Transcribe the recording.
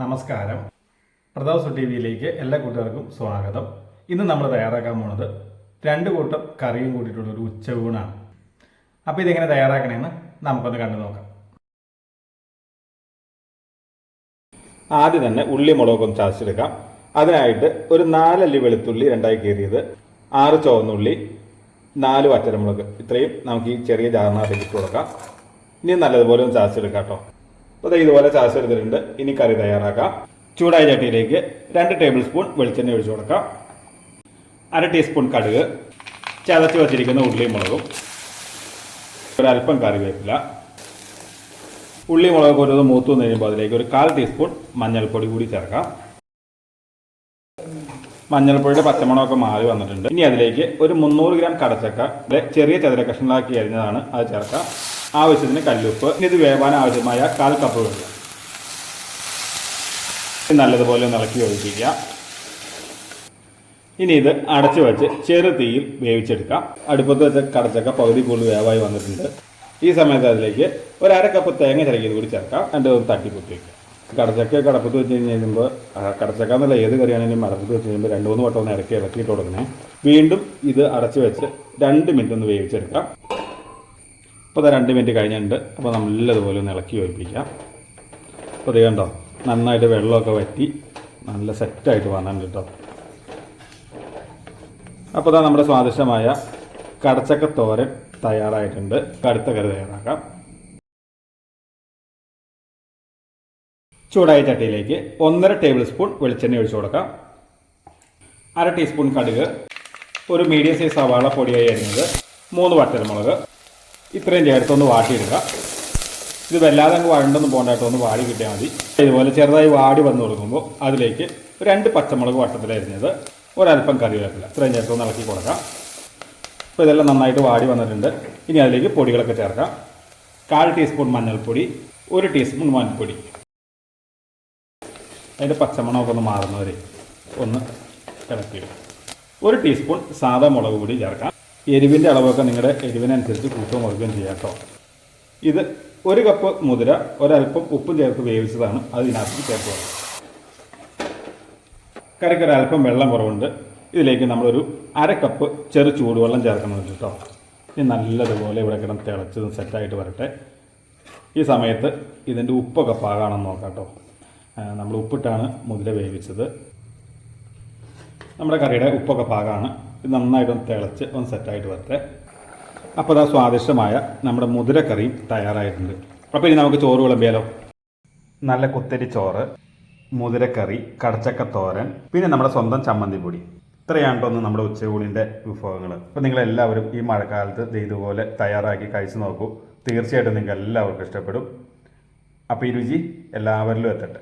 നമസ്കാരം. പ്രതാപ് ടി വിയിലേക്ക് എല്ലാ കൂട്ടുകാർക്കും സ്വാഗതം. ഇന്ന് നമ്മൾ തയ്യാറാക്കാൻ പോണത് രണ്ട് കൂട്ടം കറിയും കൂട്ടിയിട്ടുള്ള ഒരു ഉച്ചയൂണാണ് അപ്പോൾ ഇതെങ്ങനെ തയ്യാറാക്കണമെന്ന് നമുക്കൊന്ന് കണ്ടു നോക്കാം. ആദ്യം തന്നെ ഉള്ളി മുളകൊന്ന് ചതച്ചെടുക്കാം. അതിനായിട്ട് ഒരു നാലല്ലി വെളുത്തുള്ളി രണ്ടായി കീറിയത് ആറ് ചുവന്നുള്ളി നാല് വറ്റരമുളക് ഇത്രയും നമുക്ക് ഈ ചെറിയ ജാറിനകത്തേക്ക് ഇട്ട് കൊടുക്കാം. ഇനി നല്ലതുപോലെ ഒന്ന് ചതച്ചെടുക്കാം കേട്ടോ. അപ്പോൾ ഇതുപോലെ എടുത്തിട്ടുണ്ട് ഇനി കറി തയ്യാറാക്കാം. ചൂടായ ചട്ടിയിലേക്ക് രണ്ട് ടേബിൾ സ്പൂൺ വെളിച്ചെണ്ണ ഒഴിച്ചു കൊടുക്കാം. അര ടീസ്പൂൺ കടുക്. ചതച്ച് വച്ചിരിക്കുന്ന ഉള്ളിയും മുളകും. ഒരല്പം കറിവേപ്പില. ഉള്ളി മുളക് ഒരു മൂത്തു കഴിയുമ്പോൾ അതിലേക്ക് ഒരു കാൽ ടീസ്പൂൺ മഞ്ഞൾപ്പൊടി കൂടി ചേർക്കാം. മഞ്ഞൾപ്പൊടിയുടെ പച്ചമണമൊക്കെ മാറി വന്നിട്ടുണ്ട്. ഇനി അതിലേക്ക് ഒരു മുന്നൂറ് ഗ്രാം കടച്ചക്ക. ചെറിയ ചതുര കഷ്ണങ്ങളാക്കി അരിഞ്ഞതാണ് അത് ചേർക്കാം. ആവശ്യത്തിന് കല്ലുപ്പ്. ഇനി ഇത് വേവാൻ ആവശ്യമായ കാൽ കപ്പ് വെള്ളം നല്ലതുപോലെ ഒന്ന് ഇളക്കി ഒഴിപ്പിക്കുക ഇനി ഇത് അടച്ചു വെച്ച് ചെറു തീയിൽ വേവിച്ചെടുക്കാം. അടുപ്പത്ത് വെച്ച കടച്ചക്ക പകുതി കൂടുതൽ വേവായി വന്നിട്ടുണ്ട്. ഈ സമയത്ത് അതിലേക്ക് ഒരു അര കപ്പ് തേങ്ങ ചിരകിയത് കൂടി ചേർക്കാം. രണ്ട് തട്ടി കുത്തി വയ്ക്കുക കടച്ചക്ക കടപ്പത്ത് വെച്ച് കഴിഞ്ഞ് കഴിയുമ്പോൾ കടച്ചക്ക എന്നുള്ള ഏത് കറിയാണെങ്കിലും അടപ്പത്ത് വെച്ച് കഴിയുമ്പോൾ രണ്ട് മൂന്ന് വട്ടം ഒന്ന് ഇറക്കി ഇളക്കിയിട്ട് കൊടുക്കണേ വീണ്ടും ഇത് അടച്ചു വെച്ച് രണ്ട് മിനിറ്റ് ഒന്ന് വേവിച്ചെടുക്കാം. അപ്പോൾ അത് രണ്ട് മിനിറ്റ് കഴിഞ്ഞിട്ടുണ്ട്. അപ്പോൾ നല്ലതുപോലെ ഒന്ന് ഇളക്കി ഒഴിപ്പിക്കാം അപ്പോൾ ഇത് കണ്ടോ? നന്നായിട്ട് വെള്ളമൊക്കെ വറ്റി നല്ല സെറ്റായിട്ട് വന്നിട്ടുണ്ട് കേട്ടോ. അപ്പോൾ ഇതാ നമ്മുടെ സ്വാദിഷ്ടമായ കടച്ചക്ക തോരൻ തയ്യാറായിട്ടുണ്ട്. കടുത്ത കറി തയ്യാറാക്കാം. ചൂടായ ചട്ടിയിലേക്ക് ഒന്നര ടേബിൾ സ്പൂൺ വെളിച്ചെണ്ണ ഒഴിച്ചു കൊടുക്കാം. അര ടീസ്പൂൺ കടുക് ഒരു മീഡിയം സൈസ് സവാള പൊടിയായി അരിഞ്ഞത് മൂന്ന് വറ്റൽമുളക് ഇത്രയും ചേർത്തൊന്ന് വാട്ടിയെടുക്കുക ഇത് വല്ലാതെ അങ്ങ് വഴണ്ടൊന്നും പോകണ്ടായിട്ട് ഒന്ന് വാടി കിട്ടിയാൽ മതി. ഇതുപോലെ ചെറുതായി വാടി വന്നു കൊടുക്കുമ്പോൾ അതിലേക്ക് രണ്ട് പച്ചമുളക് വട്ടത്തിലരിഞ്ഞത് ഒരല്പം കറിവേപ്പില. ഇത്രയും ചേർത്തൊന്ന് ഇളക്കി കൊടുക്കാം. അപ്പോൾ ഇതെല്ലാം നന്നായിട്ട് വാടി വന്നിട്ടുണ്ട്. ഇനി അതിലേക്ക് പൊടികളൊക്കെ ചേർക്കാം. കാൽ ടീസ്പൂൺ മഞ്ഞൾപ്പൊടി ഒരു ടീസ്പൂൺ മഞ്ഞൾപ്പൊടി. അതിന്റെ പച്ചമണമൊക്കെ ഒന്ന് മാറുന്നവരെ ഒന്ന് ഇളക്കിയിടും. ഒരു ടീസ്പൂൺ സാധാ മുളക് പൊടി ചേർക്കാം. എരിവിന്റെ അളവൊക്കെ നിങ്ങളുടെ എരിവിനനുസരിച്ച് കൂട്ടുകയും കുറയ്ക്കുകയും ചെയ്യാം കേട്ടോ. ഇത് ഒരു കപ്പ് മുതിര ഒരല്പം ഉപ്പും ചേർത്ത് വേവിച്ചതാണ് അത് ഇതിനകത്ത് ചേർത്ത് കറിക്ക് ഒരല്പം വെള്ളം കുറവുണ്ട്. ഇതിലേക്ക് നമ്മളൊരു അര കപ്പ് ചെറു ചൂടുവെള്ളം ചേർക്കണം കേട്ടോ. ഇനി നല്ലതുപോലെ ഇവിടെ കിടന്ന് തിളച്ചതും സെറ്റായിട്ട് വരട്ടെ. ഈ സമയത്ത് ഇതിന്റെ ഉപ്പൊക്കെ പാകാണെന്ന് നോക്കാം കേട്ടോ. നമ്മൾ ഉപ്പിട്ടാണ് മുതിര വേവിച്ചത്. നമ്മുടെ കറിയുടെ ഉപ്പൊക്കെ പാകമാണ് നന്നായിട്ടൊന്ന് തിളച്ച് ഒന്ന് സെറ്റായിട്ട് വരട്ടെ. അപ്പോൾ അതാ സ്വാദിഷ്ടമായ നമ്മുടെ മുതിരക്കറിയും തയ്യാറായിട്ടുണ്ട്. അപ്പോൾ ഇനി നമുക്ക് ചോറ് വിളമ്പിയാലോ? നല്ല കുത്തരി ചോറ് മുതിരക്കറി കടച്ചക്ക തോരൻ പിന്നെ നമ്മുടെ സ്വന്തം ചമ്മന്തി പൊടി. ഇത്രയാണ് ഒന്ന് നമ്മുടെ ഉച്ചയൂണിന്റെ വിഭവങ്ങൾ അപ്പോൾ നിങ്ങളെല്ലാവരും ഈ മഴക്കാലത്ത് ഇതുപോലെ തയ്യാറാക്കി കഴിച്ചു നോക്കൂ. തീർച്ചയായിട്ടും നിങ്ങൾക്ക് എല്ലാവർക്കും ഇഷ്ടപ്പെടും. അപ്പോൾ ഈ രുചി എല്ലാവരിലും എത്തട്ടെ.